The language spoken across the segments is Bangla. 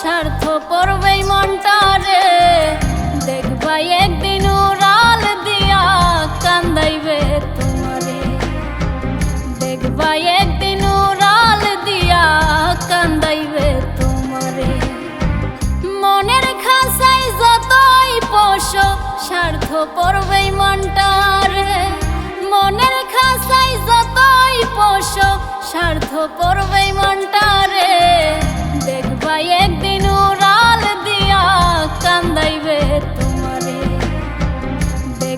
স্বার্থ পড়বেই মনটারে দেখবাই একদিন উড়াল দিয়া কান্দাইবে তোমারে। দেখবাই একদিন উড়াল দিয়া কান্দাইবে তোমারে। মনের খাসাই যতই পোষো স্বার্থ পড়বেই মনটারে মনের খাসাই যতই পোষো স্বার্থ পড়বেই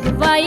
দেখবাই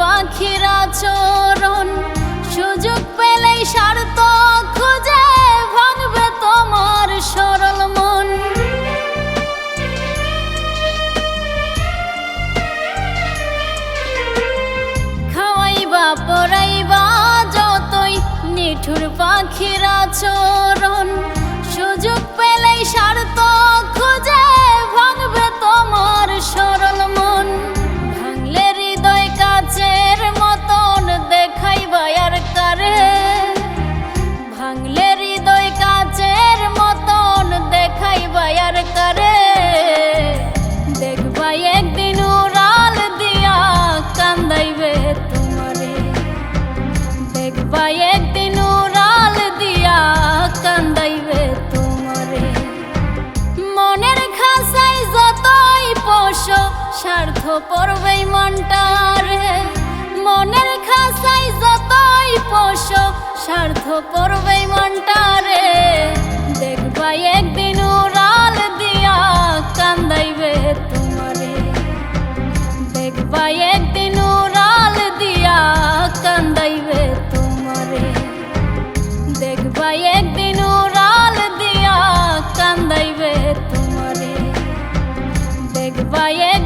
পাখিরা চরণ সুযোগ পেলেই স্বার্থ খুঁজে ভাঙবে তোমার সরল মন। খাওয়াইবা, পড়াইবা, যতই নিঠুর পাখিরা চরণ দিয়া কান্দাইবে তোমারে। মনের খাসাই যতই পোষো, স্বার্থ পড়বেই মনটারে। মনের খাসাই যতই পোষো, স্বার্থ পড়বেই মনটারে। едва, едва.